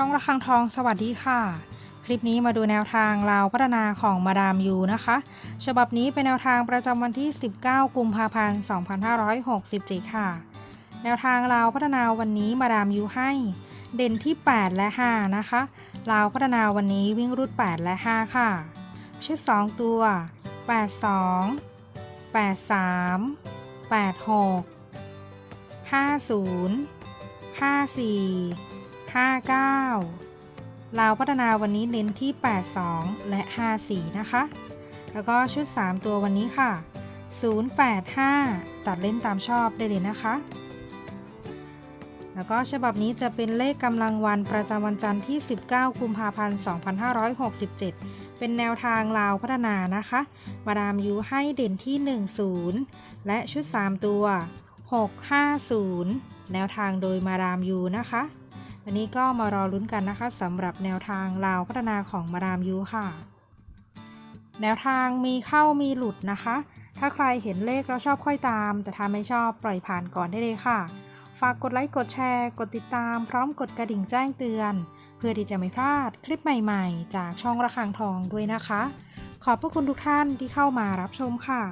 ช่องระฆังทองสวัสดีค่ะ คลิปนี้มาดูแนวทางราวพัฒนาของมาดามยูนะคะ ฉบับนี้เป็นแนวทางประจำวันที่ 19 กุมภาพันธ์ 2567 ค่ะ แนวทางราวพัฒนาวันนี้มาดามยูให้ เด่นที่ 8 และ 5 นะคะราวพัฒนาวันนี้วิ่งรุด 8 และ 5 ค่ะ ชุด 2 ตัว 82 83 86 50 54 59 ลาวพัฒนาวันนี้เน้นที่ 82 และ 54 นะคะ แล้วก็ชุด 3 ตัววันนี้ค่ะ 085 ตัดเล่นตามชอบได้เลยนะคะ แล้วก็ฉบับนี้จะเป็นเลขกำลังวันประจำวันจันทร์ที่ 19 กุมภาพันธ์ 2567 เป็นแนวทางลาวพัฒนานะคะ มาดามยูให้เด่นที่ 10 และชุด 3 ตัว 650 แนวทางโดยมาดามยูนะคะ อันนี้ก็มารอลุ้นกันนะคะสำหรับแนวทางลาวพัฒนาของมาดามยูค่ะ แนวทางมีเข้ามีหลุดนะคะ ถ้าใครเห็นเลขแล้วชอบค่อยตาม แต่ถ้าไม่ชอบปล่อยผ่านก่อนได้เลยค่ะ ฝากกดไลค์กดแชร์ กดติดตาม พร้อมกดกระดิ่งแจ้งเตือน เพื่อที่จะไม่พลาดคลิปใหม่ๆ จากช่องระฆังทองด้วยนะคะ ขอบพระคุณทุกท่านที่เข้ามารับชมค่ะ